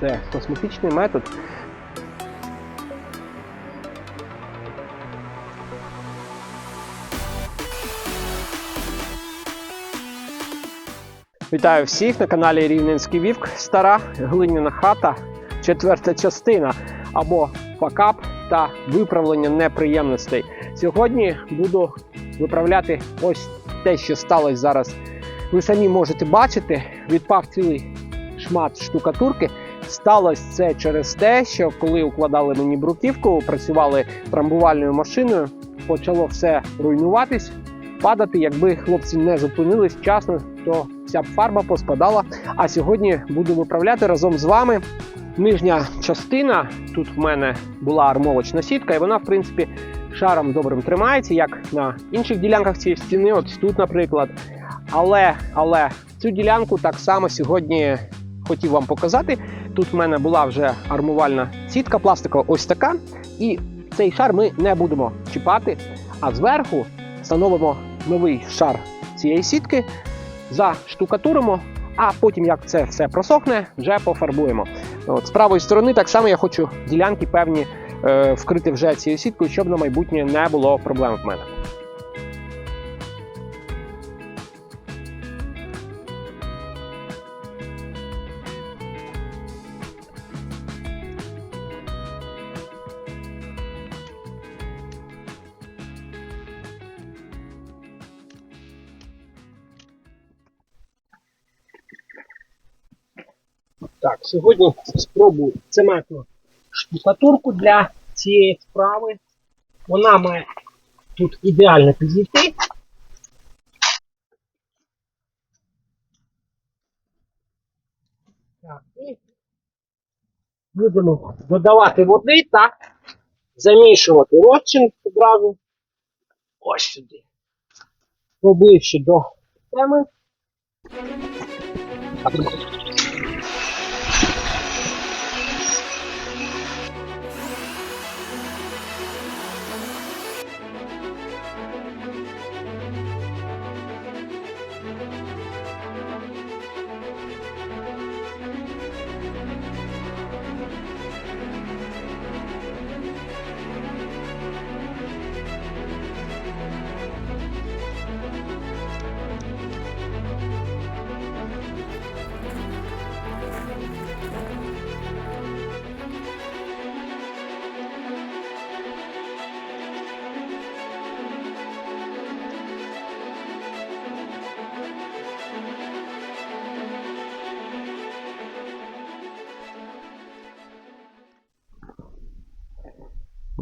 це косметичний метод. Вітаю всіх на каналі Рівненський Вівк. Стара глиняна хата, четверта частина або факап та виправлення неприємностей. Сьогодні буду виправляти ось те, що сталося зараз. Ви самі можете бачити, відпав цілий шмат штукатурки. Сталося це через те, що коли укладали мені бруківку, працювали трамбувальною машиною, почало все руйнуватись, падати. Якби хлопці не зупинились вчасно, то вся б фарба поспадала. А сьогодні буду виправляти разом з вами. Нижня частина тут в мене була армовочна сітка, і вона, в принципі, шаром добрим тримається, як на інших ділянках цієї стіни, от тут, наприклад. Але, але цю ділянку так само сьогодні хотів вам показати. Тут в мене була вже армувальна сітка пластикова, ось така. І цей шар ми не будемо чіпати, а зверху встановимо новий шар цієї сітки, заштукатуримо, а потім, як це все просохне, вже пофарбуємо. От, з правої сторони так само я хочу ділянки певні е, вкрити вже цією сіткою, щоб на майбутнє не було проблем в мене. Так, сьогодні спробую цементну штукатурку для цієї справи. Вона має тут ідеально підійти. Так, і будемо додавати води та замішувати розчин одразу. Ось сюди. Поближче до теми.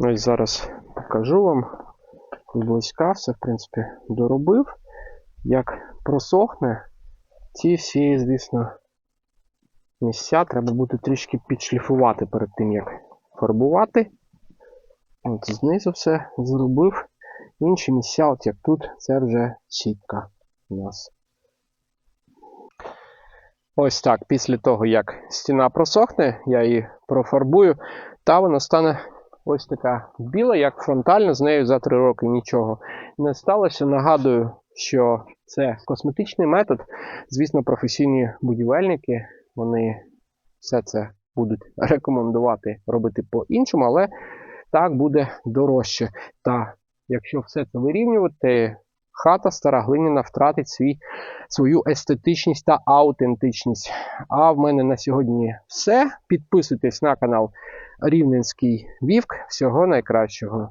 Ось зараз покажу вам зблизька все, в принципі, доробив. Як просохне, ці всі, звісно, місця треба буде трішки підшліфувати перед тим, як фарбувати. От знизу все зробив. Інші місця, от як тут, це вже сітка у нас. Ось так, після того, як стіна просохне, я її профарбую, та вона стане ось така біла, як фронтальна, з нею за три роки нічого не сталося. Нагадую, що це косметичний метод. Звісно, професійні будівельники вони все це будуть рекомендувати робити по-іншому, але так буде дорожче. Та якщо все це вирівнювати, хата стара глиняна втратить свій, свою естетичність та аутентичність. А в мене на сьогодні все. Підписуйтесь на канал Рівненський Вівк. Всього найкращого.